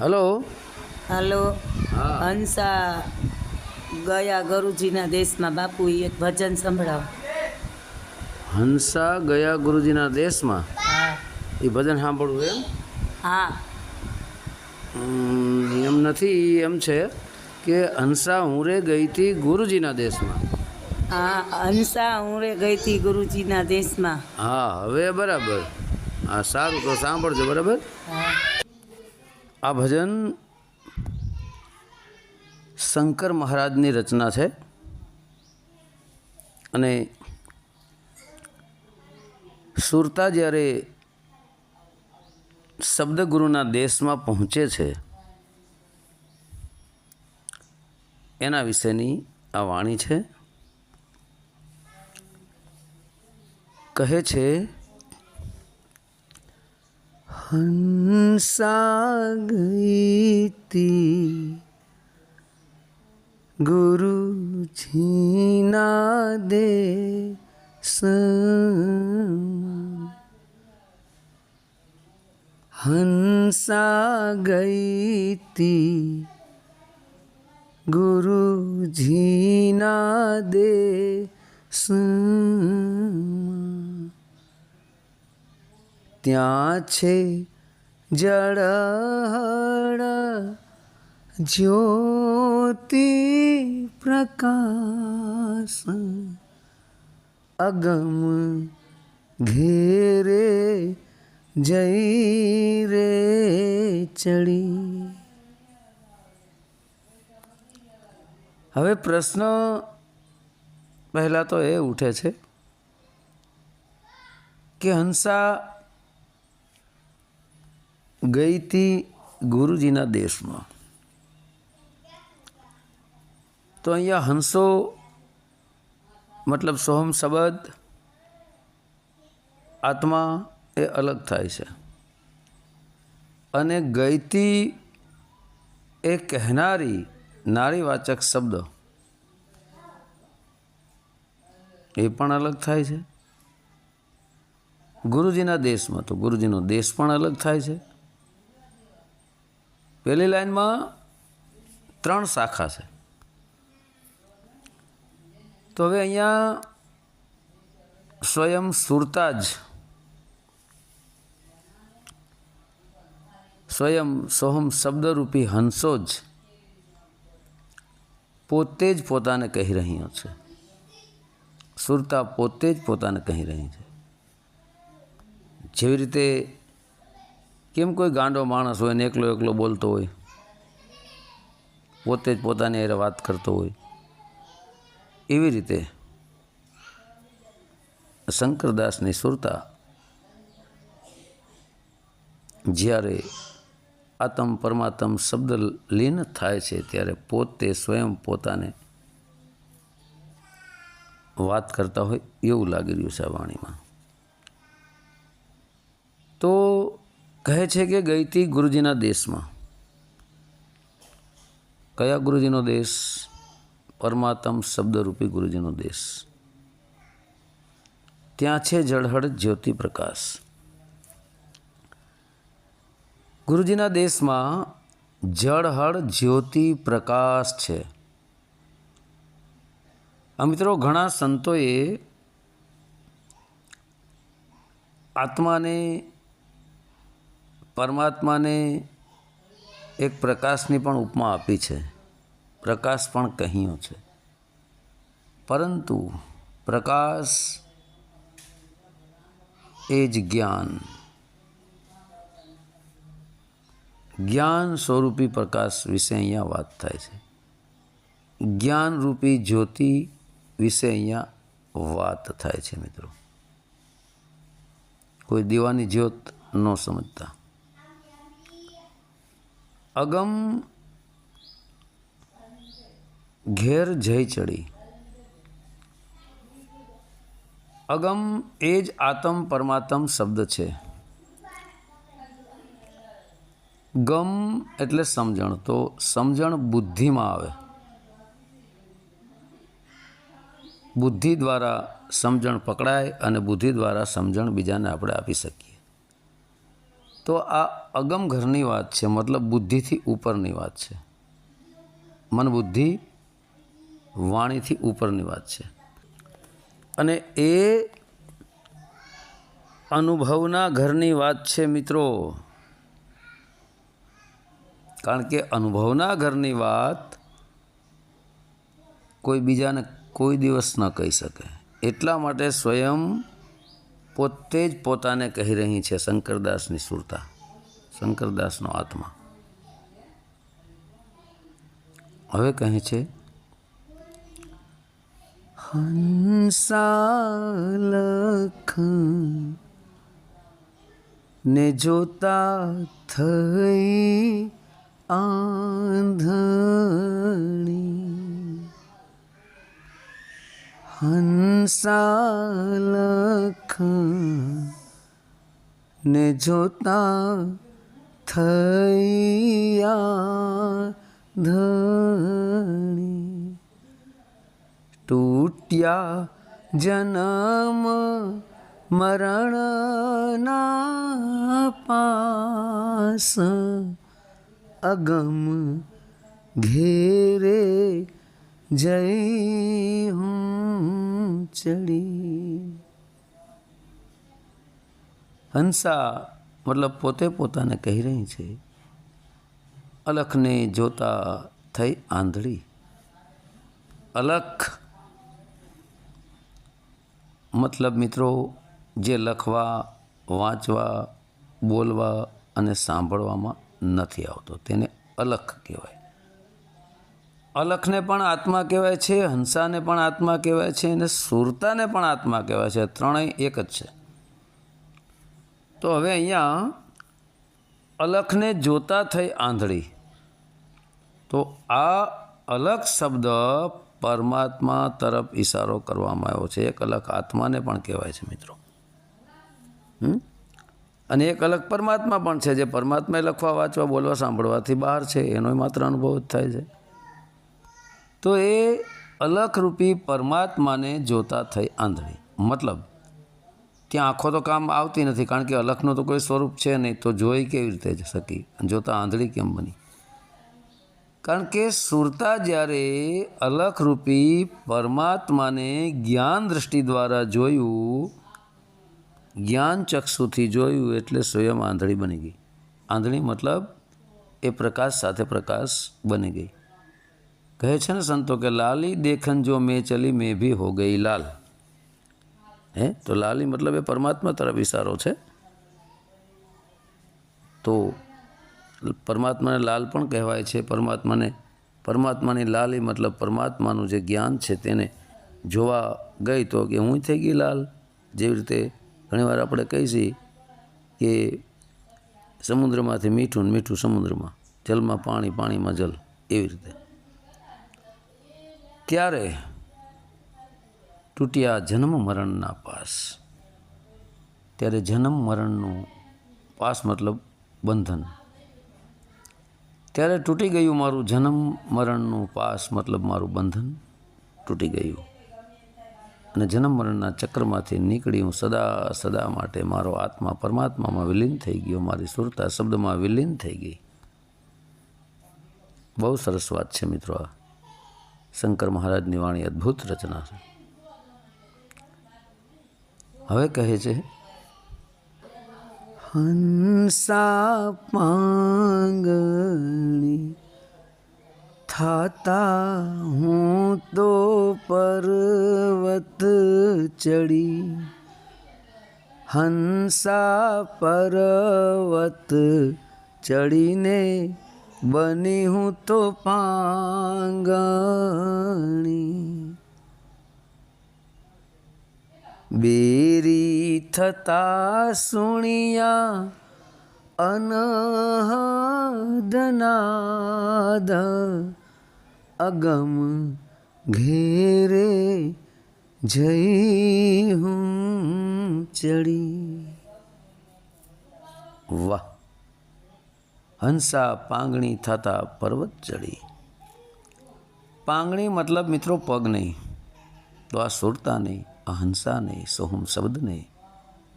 Hello. Hello. Hansa ગયા ગુરુજીના દેશમાં. બાપુ એક ભજન સંભળાવો હંસા ગયા ગુરુજીના દેશમાં? એ ભજન સાંભળવું એમ? હા. એમ નથી એમ છે કે હંસા હું રે ગઈ હતી ગુરુજીના દેશમાં. હા હંસા હું રે ગઈ હતી ગુરુજીના દેશમાં. હા હવે બરાબર. હા સારું તો સાંભળજો બરાબર? હા. આ ભજન શંકર મહારાજની રચના છે અને સુરતા જ્યારે શબ્દગુરુના દેશમાં પહોંચે છે, એના વિશેની આ વાણી છે. કહે છે હંસા ગઈ તી ગુરુજીના દે હંસા ગઈતી ગુરુજીના દે દેશ ત્યાં છે જળ જ્યોતિ પ્રકાશ. અગમ ઘેરે જઈ રે ચડી. હવે પ્રશ્ન પહેલાં તો એ ઉઠે છે કે હંસા ગઈ હતી ગુરુજીના દેશમાં. તો અહીંયા હંસો, મતલબ સોહમ શબ્દ, આત્મા એ અલગ થાય છે. અને ગઈતી એ કહેનારી નારીવાચક શબ્દ. એ પણ અલગ થાય છે. ગુરુજીના દેશમાં તો ગુરુજીનો દેશ પણ અલગ થાય છે. પહેલી લાઈનમાં ત્રણ શાખા છે. તો હવે અહીંયા સ્વયં સુરતા જ સ્વયં સોહમ શબ્દરૂપી હંસો જ પોતે જ પોતાને કહી રહ્યો છે. સુરતા પોતે જ પોતાને કહી રહી છે. જેવી રીતે કેમ કોઈ ગાંડો માણસ હોય ને એકલો એકલો બોલતો હોય? પોતે જ પોતાની અરે વાત કરતો હોય. એવી રીતે શંકરદાસની સુરતા જ્યારે આતમ પરમાત્મ શબ્દ લીન થાય છે ત્યારે પોતે સ્વયં પોતાને વાત કરતા હોય એવું લાગી રહ્યું છે આ વાણીમાં. તો કહે છે કે ગઈ હતી ગુરુજીના દેશમાં. કયા ગુરુજીનો દેશ? પરમાત્મ શબ્દરૂપી ગુરુજીનો દેશ. ત્યાં છે જળહળ જ્યોતિ પ્રકાશ ગુરુજીના દેશમાં જળહળ જ્યોતિ પ્રકાશ છે. આ મિત્રો ઘણા સંતોએ આત્માને પરમાત્માને એક પ્રકાશની પણ ઉપમા આપી છે. પ્રકાશ પણ કહ્યો છે. પરંતુ પ્રકાશ એ જ જ્ઞાન. જ્ઞાન સ્વરૂપી પ્રકાશ વિશે અહીંયા વાત થાય છે. જ્ઞાનરૂપી જ્યોતિ વિશે અહીંયા વાત થાય છે મિત્રો. કોઈ દીવાની જ્યોત ન સમજતા. અગમ ઘેર જઈ ચડી. અગમ એ જ આતમ પરમાત્મ શબ્દ છે. ગમ એટલે સમજણ, તો સમજણ બુદ્ધિમાં આવે. બુદ્ધિ દ્વારા સમજણ પકડાય અને બુદ્ધિ દ્વારા સમજણ બીજાને આપણે આપી શકીએ. તો આ અગમ ઘરની વાત છે, મતલબ બુદ્ધિથી ઉપરની વાત છે. મન બુદ્ધિ વાણીથી ઉપરની વાત છે. અને એ અનુભવના ઘરની વાત છે મિત્રો. કારણ કે અનુભવના ઘરની વાત કોઈ બીજાને કોઈ દિવસ ન કહી શકે. એટલા માટે સ્વયં પોતે જ પોતાને કહી રહી છે શંકરદાસની સુરતા, શંકરદાસનો આત્મા. હવે કહે છે, હંસાલખ ને જોતા થઈ આંધણી હંસાલખ ને જોતા થયા ધણી. તૂટ્યા જન્મ મરણના પાસ અગમ ઘેરે જઈ હું ચડી હંસા મતલબ પોતે પોતાને કહી રહી છે, અલખને જોતા થઈ આંધળી. અલખ મતલબ મિત્રો, જે લખવા, વાંચવા, બોલવા અને સાંભળવામાં નથી આવતો, તેને અલખ કહેવાય. અલખને પણ આત્મા કહેવાય છે, હંસાને પણ આત્મા કહેવાય છે અને સુરતાને પણ આત્મા કહેવાય છે. ત્રણેય એક જ છે. તો હવે અહીંયા અલખને જોતા થઈ આંધળી. તો આ અલગ શબ્દ પરમાત્મા તરફ ઈશારો કરવામાં આવ્યો છે. એક અલગ આત્માને પણ કહેવાય છે મિત્રો? અને એક અલગ પરમાત્મા પણ છે, જે પરમાત્માએ લખવા, વાંચવા, બોલવા, સાંભળવાથી બહાર છે. એનો માત્ર અનુભવ જ થાય છે. તો એ અલખરૂપી પરમાત્માને જોતા થઈ આંધળી. મતલબ ત્યાં આંખો તો કામ આવતી નથી, કારણ કે અલખનું તો કોઈ સ્વરૂપ છે નહીં, તો જોઈ કેવી રીતે શકી? જોતા આંધળી કેમ બની? કારણ કે સુરતા જ્યારે અલખરૂપી પરમાત્માને જ્ઞાન દૃષ્ટિ દ્વારા જોયું, જ્ઞાન ચક્ષુથી જોયું, એટલે સ્વયં આંધળી બની ગઈ. આંધળી મતલબ, એ પ્રકાશ સાથે પ્રકાશ બની ગઈ. કહે છે ને સંતો કે, લાલી દેખન જો મેં ચલી, મેં ભી હો ગઈ લાલ. હે? તો લાલી મતલબ એ પરમાત્મા તરફ ઇશારો છે. તો પરમાત્માને લાલ પણ કહેવાય છે. પરમાત્માને, પરમાત્માની લાલી મતલબ પરમાત્માનું જે જ્ઞાન છે તેને જોવા ગઈ તો કે હું થઈ ગઈ લાલ. જેવી રીતે ઘણીવાર આપણે કહીશી કે સમુદ્રમાંથી મીઠું ને મીઠું સમુદ્રમાં, જલમાં પાણી, પાણીમાં જલ, એવી રીતે. ત્યારે તૂટ્યા જન્મ મરણના પાસ. ત્યારે જન્મ મરણનું પાસ મતલબ બંધન. ત્યારે તૂટી ગયું મારું જન્મ મરણનું પાસ મતલબ મારું બંધન તૂટી ગયું. અને જન્મ મરણના ચક્રમાંથી નીકળી હું સદા સદા માટે મારો આત્મા પરમાત્મામાં વિલીન થઈ ગયો, મારી સુરતા શબ્દમાં વિલીન થઈ ગઈ. બહુ સરસ વાત છે મિત્રો આ. શંકર મહારાજની વાણી અદ્ભુત રચના છે. હવે કહે છે હંસા પાંગણી થાતા હું તો પર્વત ચડી. હંસા પર્વત ચડીને બની હું તો પાંગણી. બેરી થતા સુણિયા અનહદનાદ. અગમ ઘેરે જઈ હું ચડી. વાહ. હંસા પાંગણી થતા પર્વત ચડી. પાંગણી મતલબ મિત્રો પગ નહીં તો આ સુરતા નહીં આ હંસા નહીં, સોહમ શબ્દ નહીં.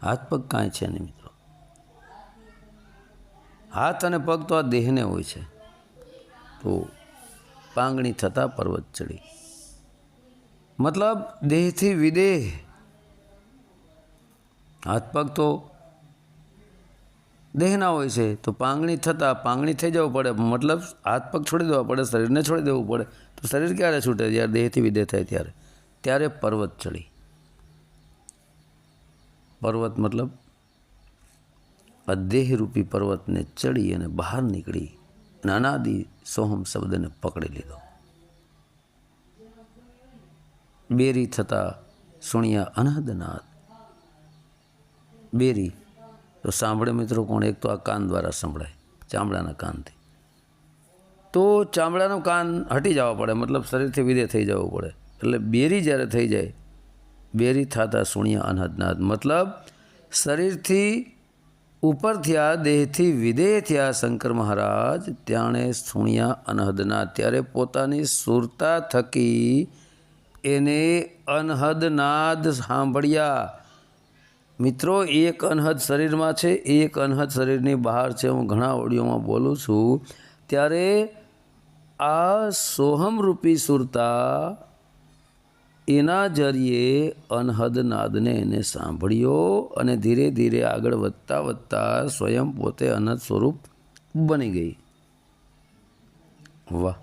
હાથ પગ કાંઈ છે નહીં મિત્રો. હાથ અને પગ તો આ દેહને હોય છે. તો પાંગણી થતાં પર્વત ચડી. મતલબ દેહથી વિદેહ. હાથ પગ તો દેહના હોય છે, તો પાંગણી થતાં પાંગણી થઈ જવું પડે. મતલબ હાથ પગ છોડી દેવા પડે, શરીરને છોડી દેવું પડે. તો શરીર ક્યારે છૂટે? જ્યારે દેહથી વિદેહ થાય ત્યારે. ત્યારે પર્વત ચડી. પર્વત મતલબ આ દેહરૂપી પર્વતને ચડી અને બહાર નીકળી અને અનાદિ સોહમ શબ્દને પકડી લીધો. બેરી થતાં સુણિયા અનાદનાદ. બેરી તો સાંભળે મિત્રો કોણ? એક તો આ કાન દ્વારા સંભળાય, ચામડાના કાનથી. તો ચામડાનું કાન હટી જવા પડે, મતલબ શરીરથી વિદે થઈ જવું પડે. એટલે બેરી જ્યારે થઈ જાય, બેરી થતા સુણિયા અનહદનાદ. મતલબ શરીરથી ઉપર થયા, દેહથી વિદેહ થયા શંકર મહારાજ, ત્યાણે શૂણ્યા અનહદના ત્યારે પોતાની સુરતા થકી એને અનહદનાદ સાંભળ્યા. મિત્રો એક અનહદ શરીરમાં છે એક અનહદ શરીરની બહાર છે. હું ઘણા ઓડિયોમાં બોલું છું. ત્યારે આ સોહમરૂપી સુરતા એના જરીએ અનહદ નાદને એને સાંભળ્યો અને ધીરે ધીરે આગળ વધતા વધતા સ્વયં પોતે અનહદ સ્વરૂપ બની ગઈ. વાહ.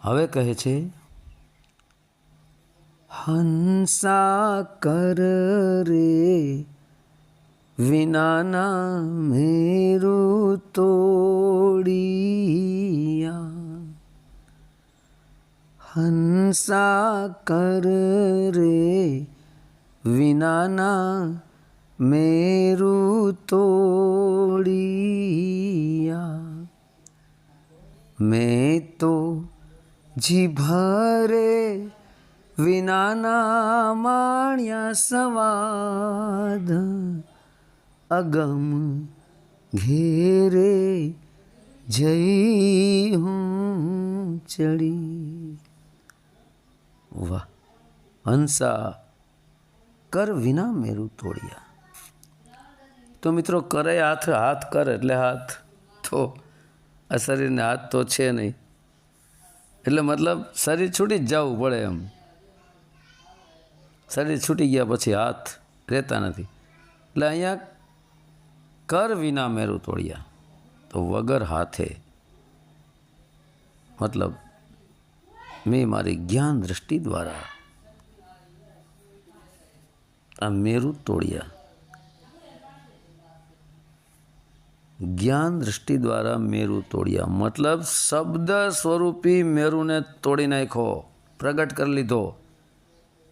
હવે કહે છે હંસા કર રે, વિનાના મેરુ તોડિયા. હંસા કર રે, વિનાના મેરુ તોડિયા. મેં તો જીભરે વિનાના માણ્યા સવાદ. અગમ ઘેરે જઈ હું ચડી. વાહ, હંસા. કર વિના મેરું તોડ્યા. તો મિત્રો, કરે હાથ હાથ કર એટલે હાથ તો આ શરીરને હાથ તો છે નહીં. એટલે મતલબ શરીર છૂટી જ જવું પડે એમ. શરીર છૂટી ગયા પછી હાથ રહેતા નથી. એટલે અહીંયા કર વિના મેરું તોડ્યા. તો વગર હાથે. મતલબ મેં મારી જ્ઞાન દ્રષ્ટિ દ્વારા આ મેરું તોડ્યા. જ્ઞાન દૃષ્ટિ દ્વારા મેરુ તોડ્યા. મતલબ શબ્દ સ્વરૂપી મેરુને તોડી નાખ્યો. પ્રગટ કરી લીધો.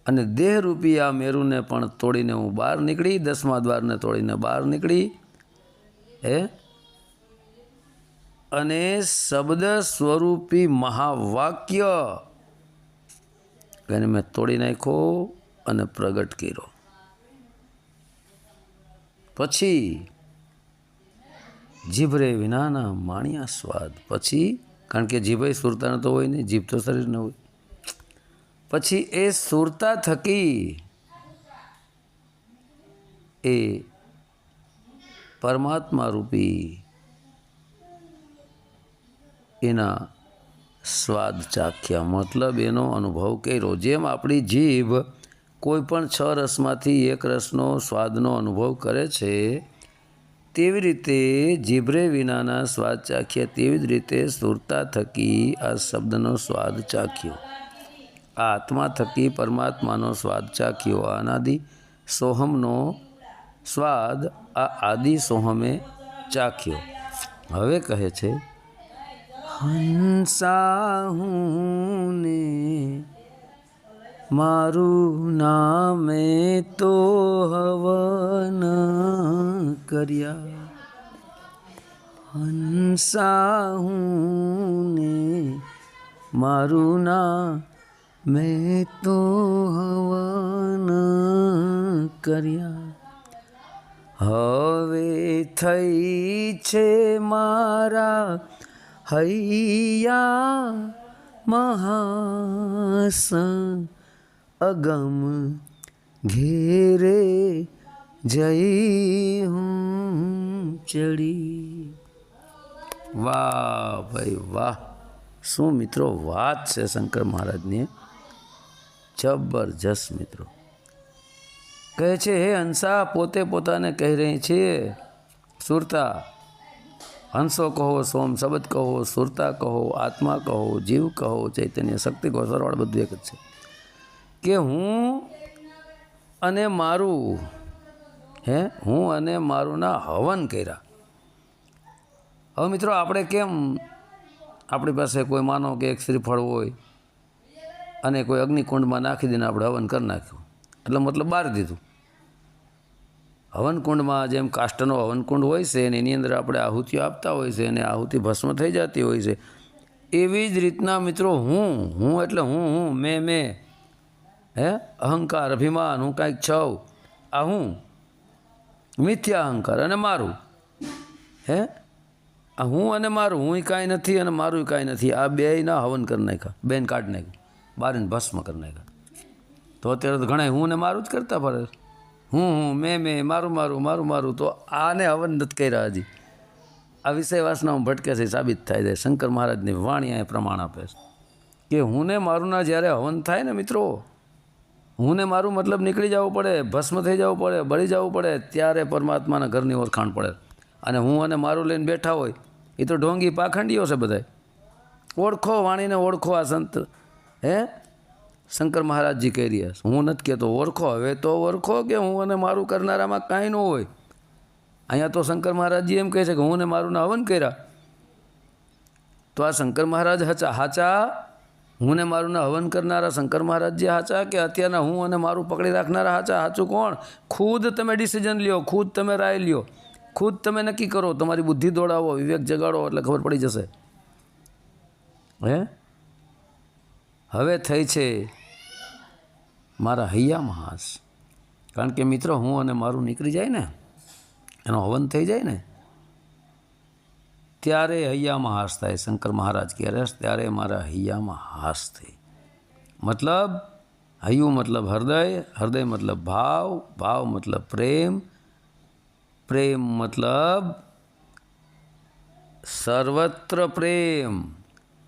અને દેહરૂપી આ મેરુને પણ તોડીને હું બહાર નીકળી, દસમા દ્વારને તોડીને બહાર નીકળી. હે? અને શબ્દ સ્વરૂપી મહાવાક્ય એને મેં તોડી નાખ્યો અને પ્રગટ કર્યો. પછી જીભરે વિનાના માણ્યા સ્વાદ. પછી, કારણ કે જીભે સુરતા તો હોય નહીં, જીભ તો શરીર ન હોય. પછી એ સુરતા થકી એ પરમાત્મા રૂપી એના સ્વાદ ચાખ્યા. મતલબ એનો અનુભવ કર્યો. જેમ આપણી જીભ કોઈ પણ છ રસમાંથી એક રસનો સ્વાદનો અનુભવ કરે છે, તેવી રીતે જીભરે વિનાના સ્વાદ ચાખ્યા. તેવી જ રીતે સુરતા થકી આ શબ્દનો સ્વાદ ચાખ્યો. આત્મા થકી પરમાત્માનો સ્વાદ ચાખ્યો. અનાદિ સોહમનો સ્વાદ આ આદિ સોહમે ચાખ્યો. હવે કહે છે હંસા હું ને મારું નામે તો હવન કર્યા. હંસા હું ને મારું ના મેં તો હવાના કર્યા. હવે થઈ છે મારા હૈયા મહાસ અગમ ઘેરે જઈ હું ચડી. વાહ ભાઈ વાહ. શું મિત્રો વાત છે શંકર મહારાજની. જબરજસ્ત મિત્રો. કહે છે, હે હંસા, પોતે પોતાને કહી રહી છે. સુરતા, હંસો કહો, સોમ શબ્દ કહો, સુરતા કહો, આત્મા કહો, જીવ કહો, ચૈતન્ય શક્તિ કહો. સરવાળ બધું એક જ છે. કે હું અને મારું, હે, હું અને મારુંના હવન કર્યા. હવે મિત્રો, આપણે કેમ આપણી પાસે કોઈ માનો કે એક શ્રીફળ હોય? અને કોઈ અગ્નિકુંડમાં નાખી દઈને આપણે હવન કરી નાખ્યું. એટલે મતલબ બહાર દીધું. હવનકુંડમાં જેમ કાષ્ટનો હવનકુંડ હોય છે અને એની અંદર આપણે આહુતિઓ આપતા હોય છે અને આહુતિ ભસ્મ થઈ જતી હોય છે. એવી જ રીતના મિત્રો હું હું એટલે હું હું, મેં મેં, હે? અહંકાર, અભિમાન, હું કાંઈક છઉં આ હું. મિથ્યા અહંકાર અને મારું. હે? આ હું અને મારું, હું કાંઈ નથી અને મારું કાંઈ નથી. આ બેયના હવન કરી નાખ્યા, બેન કાઢી નાખ્યું. બારીને ભસ્મ કરી નાખ્યા. તો અત્યારે તો ઘણા હું ને મારું જ કરતા ફરે. હું હું, મેં મેં, મારું મારું મારું મારું. તો આને હવન નથી કર્યા હજી. આ વિષય વાસનામાં ભટકે છે સાબિત થાય છે. શંકર મહારાજની વાણી એ પ્રમાણ આપે છે. કે હું ને મારુંના જ્યારે હવન થાય ને મિત્રો, હું ને મારું મતલબ નીકળી જવું પડે, ભસ્મ થઈ જવું પડે, બળી જવું પડે, ત્યારે પરમાત્માના ઘરની ઓળખાણ પડે. અને હું અને મારું લઈને બેઠા હોય, એ તો ઢોંગી પાખંડીઓ છે બધાય. ઓળખો વાણીને ઓળખો આ સંત. હે? શંકર મહારાજજી કહી રહ્યા હું નથી કહેતો, ઓળખો હવે તો ઓળખો કે હું અને મારું કરનારામાં કાંઈ ન હોય. અહીંયા તો શંકર મહારાજજી એમ કહે છે કે હું ને મારું હવન કર્યા. તો આ શંકર મહારાજ હચા, હાચા? હું ને મારું હવન કરનારા શંકર મહારાજજી હાચા કે અત્યારના હું અને મારું પકડી રાખનારા હાચા? હાચું કોણ? ખુદ તમે ડિસિઝન લ્યો, ખુદ તમે રાય લ્યો. ખુદ તમે નક્કી કરો, તમારી બુદ્ધિ દોડાવો, વિવેક જગાડો એટલે ખબર પડી જશે. હે? હવે થઈ છે મારા હૈયામાં હાસ કારણ કે મિત્રો, હું અને મારું નીકળી જાય ને, એનો હવન થઈ જાય ને, ત્યારે હૈયામાં હાસ થાય. શંકર મહારાજ કહે રસ ત્યારે મારા હૈયામાં હાસ થઈ. મતલબ, હૈયું મતલબ હૃદય હૃદય મતલબ ભાવ ભાવ મતલબ પ્રેમ પ્રેમ મતલબ સર્વત્ર પ્રેમ.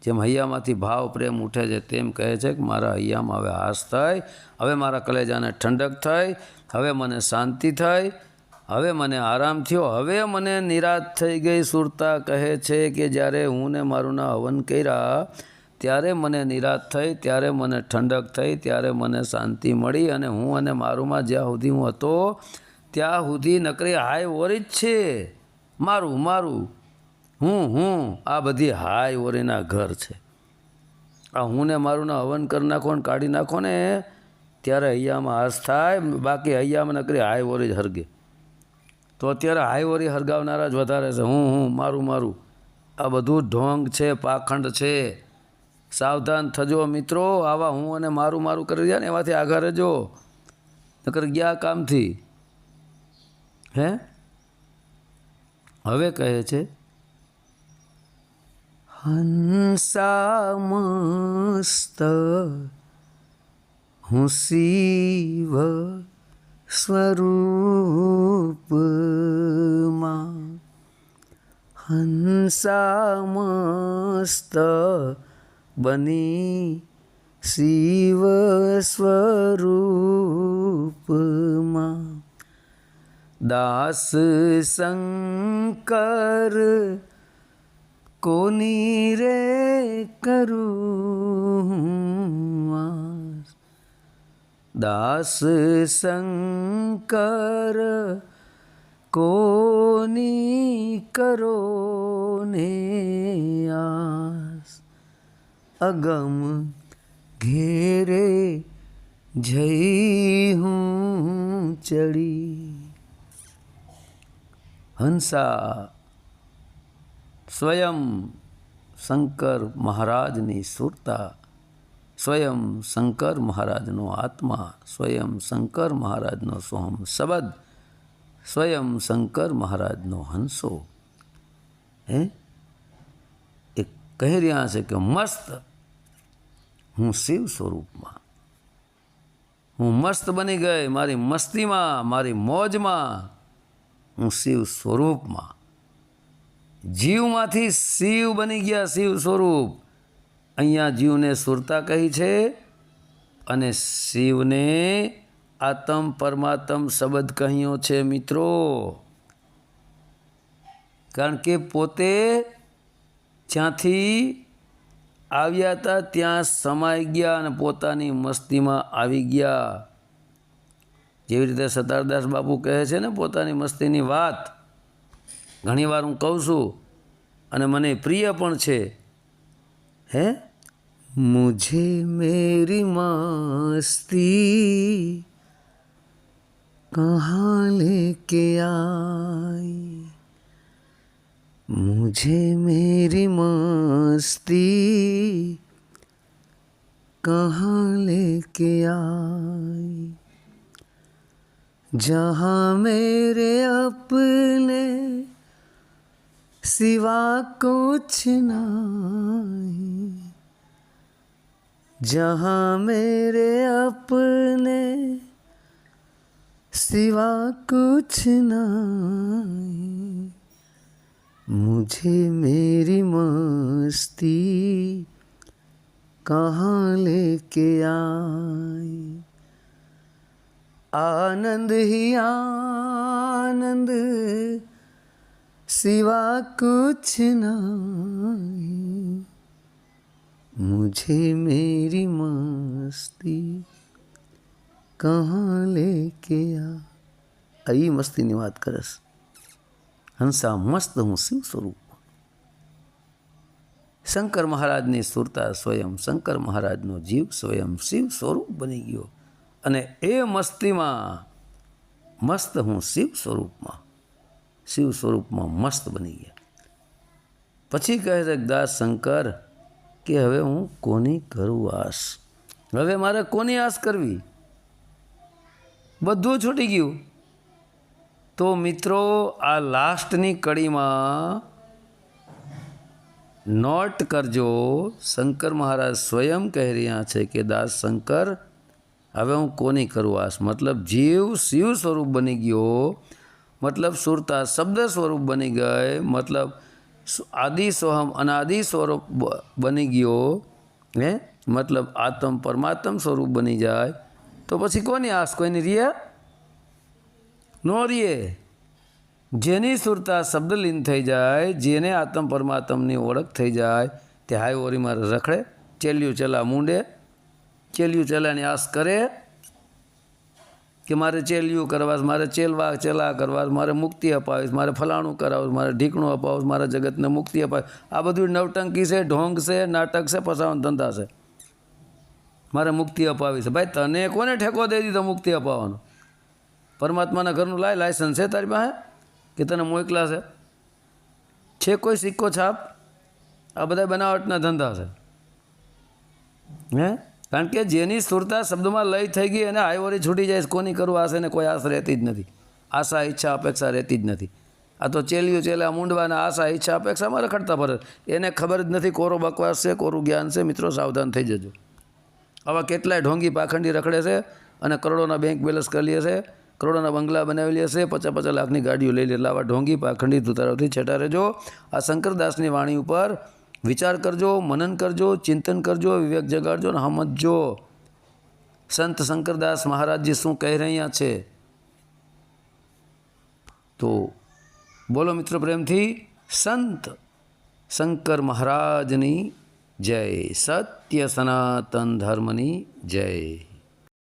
જેમ હૈયામાંથી ભાવ પ્રેમ ઉઠે છે તેમ કહે છે કે મારા હૈયામાં હવે હાસ થાય, હવે મારા કલેજાને ઠંડક થઈ, હવે મને શાંતિ થઈ, હવે મને આરામ થયો, હવે મને નિરાશ થઈ ગઈ. સુરતા કહે છે કે જ્યારે હું ને મારું ના હવન કર્યા, ત્યારે મને નિરાશ થઈ, ત્યારે મને ઠંડક થઈ, ત્યારે મને શાંતિ મળી અને હું અને મારુંમાં જ્યાં સુધી હું હતો, ત્યાં સુધી નકરી હાય ઓરી જ છે. મારું મારું. હું હું, આ બધી હાય ઓરીના ઘર છે. આ હું ને મારું ને હવન કરી નાખો ને કાઢી નાખો ને, ત્યારે હૈયામાં હાસ થાય, બાકી હૈયામાં નકરી હાય ઓરી હરગે. તો અત્યારે હાઈવરી હરગાવનારા જ વધારે છે. હું હું, મારું મારું. આ બધું ઢોંગ છે, પાખંડ છે. સાવધાન થજો મિત્રો, આવા હું અને મારું મારું કરી રહ્યા ને, એમાંથી આગળ રહેજો. નકર ગયા કામથી. હે? હવે કહે છે હંસા મસ્ત. હું શિવ સ્વરૂપમાં હંસા મસ્ત બની શિવ સ્વરૂપમાં. દાસ શંકર કોની રે કરું દાસ શંકર કોની કરો ને આસ અગમ ઘેરે જઈ હું ચડી હંસા સ્વયં શંકર મહારાજની સુરતા, સ્વયં શંકર મહારાજનો આત્મા, સ્વયં શંકર મહારાજનો સોહમ શબદ, સ્વયં શંકર મહારાજનો હંસો. હે? એ કહી રહ્યા છે કે મસ્ત, હું શિવ સ્વરૂપમાં. હું મસ્ત બની ગઈ, મારી મસ્તીમાં, મારી મોજમાં હું શિવ સ્વરૂપમાં. જીવમાંથી શિવ બની ગયા શિવ સ્વરૂપ. અહીંયા જીવને સુરતા કહી છે અને શિવને આત્મ પરમાત્મ શબ્દ કહ્યો છે મિત્રો. કારણ કે પોતે જ્યાંથી આવ્યા હતા ત્યાં સમાઈ ગયા અને પોતાની મસ્તીમાં આવી ગયા. જેવી રીતે સતારદાસ બાપુ કહે છે ને, પોતાની મસ્તીની વાત ઘણીવાર હું કહું છું, અને મને પ્રિય પણ છે. હે? મુજે મેરી મસ્તી, કહા લેકે આઈ? મુજે મેરી મસ્તી, કહા લેકે આઈ? जहाँ મેરે अपने सिवा कुछ नहीं जहाँ मेरे अपने सिवा कुछ नहीं मुझे मेरी मस्ती कहाँ लेके आई आनंद ही आनंद सिवा कुछ नहीं मुझे मेरी मस्ती कहाँ लेके आ आई મસ્તીની વાત કરસ હંસા મસ્ત હું શિવ સ્વરૂપ શંકર મહારાજની સુરતા સ્વયં શંકર મહારાજનો જીવ સ્વયં શિવ સ્વરૂપ બની ગયો અને એ મસ્તીમાં મસ્ત હું શિવ સ્વરૂપમાં શિવ સ્વરૂપમાં મસ્ત બની ગયા. પછી કહે છે, દાસ શંકર, કે હવે હું કોની કરું આશ હવે મારે કોની આશ કરવી? બધું છૂટી ગયું. તો મિત્રો, આ લાસ્ટની કડીમાં નોટ કરજો. શંકર મહારાજ સ્વયં કહી રહ્યા છે કે, દાસ શંકર, હવે હું કોની કરું આશ મતલબ જીવ શિવ સ્વરૂપ બની ગયો. મતલબ સુરતા શબ્દ સ્વરૂપ બની ગઈ, મતલબ આદિ સોહમ અનાદિ સ્વરૂપ બની ગયો, હે? મતલબ આત્મ પરમાત્મ સ્વરૂપ બની જાય. તો પછી કોની આસ, કોઈની રીએ નો રીએ. જેની સુરતા શબ્દલીન થઈ જાય, જેને આત્મ પરમાત્મની ઓળખ થઈ જાય, તે હાય ઓરીમાં રખડે, ચેલ્યું ચલા મૂંડે, ચેલ્યું ચલાની આસ કરે કે મારે ચેલિયું કરવા, મારે ચેલવા, ચેલા કરવા, મારે મુક્તિ અપાવીશ મારે ફલાણું કરાવું મારે ઢીકણું અપાવું મારા જગતને મુક્તિ અપાવીશ આ બધું નવટંકી છે, ઢોંગ છે, નાટક છે ફસાવાનો ધંધા છે. મારે મુક્તિ અપાવી છે. ભાઈ, તને કોને ઠેકો દઈ દીધો મુક્તિ અપાવવાનો? પરમાત્માના ઘરનું લાય, લાયસન્સ છે તારી પાસે? કે તને મોકલા છે? છે કોઈ સિક્કો છાપ? આ બધા બનાવટના ધંધા છે. હે? કારણ કે જેની સુરતા શબ્દમાં લય થઈ ગઈ અને આઈવરી છૂટી જાય, કોની કરવું આશે ને કોઈ આશ રહેતી જ નથી. આશા, ઈચ્છા, અપેક્ષા રહેતી જ નથી. આ તો ચેલિયું ચેલા મૂંડવાના આશા, ઈચ્છા, અપેક્ષામાં રખડતા ફરે. એને ખબર જ નથી કોરો બકવાસ છે, કોરું જ્ઞાન છે. મિત્રો, સાવધાન થઈ જજો. આવા કેટલાય ઢોંગી પાખંડી રખડે છે અને કરોડોના બેંક બેલેન્સ કરી લે છે, કરોડોના બંગલા બનાવી લે છે પચાસ પચાસ લાખની ગાડીઓ લઈ લે. આવા ઢોંગી પાખંડી ધુતારોથી છેટા રહેજો. આ શંકરદાસની વાણી ઉપર વિચાર કરજો, મનન કરજો, ચિંતન કરજો, વિવેક જગાડજો ને સમજો સંત શંકરદાસ મહારાજજી શું કહી રહ્યા છે? તો બોલો મિત્રો પ્રેમથી, સંત શંકર મહારાજની જય, સત્ય સનાતન ધર્મની જય.